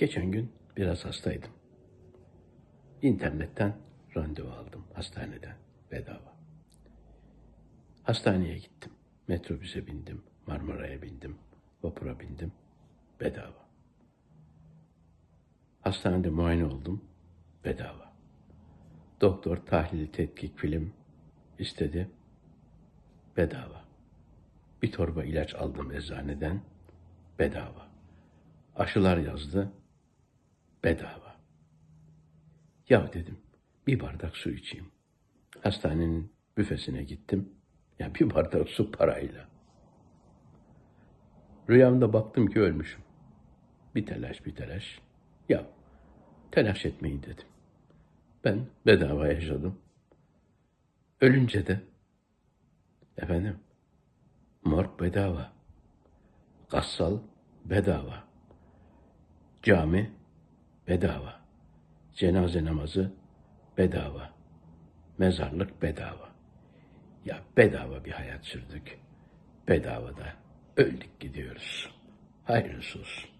Geçen gün biraz hastaydım. İnternetten randevu aldım hastaneden bedava. Hastaneye gittim. Metrobüse bindim, Marmara'ya bindim, vapura bindim. Bedava. Hastanede muayene oldum. Bedava. Doktor tahlil, tetkik, film istedi. Bedava. Bir torba ilaç aldım eczaneden. Bedava. Aşılar yazdı. Bedava. Ya dedim bir bardak su içeyim. Hastanenin büfesine gittim. Ya bir bardak su parayla. Rüyamda baktım ki ölmüşüm. Bir telaş bir telaş. Ya telaş etmeyin dedim. Ben bedava yaşadım. Ölünce de efendim morg bedava. Kassal bedava. Cami bedava. Cenaze namazı bedava. Mezarlık bedava. Ya bedava bir hayat sürdük. Bedava da öldük gidiyoruz. Hayırlısı olsun.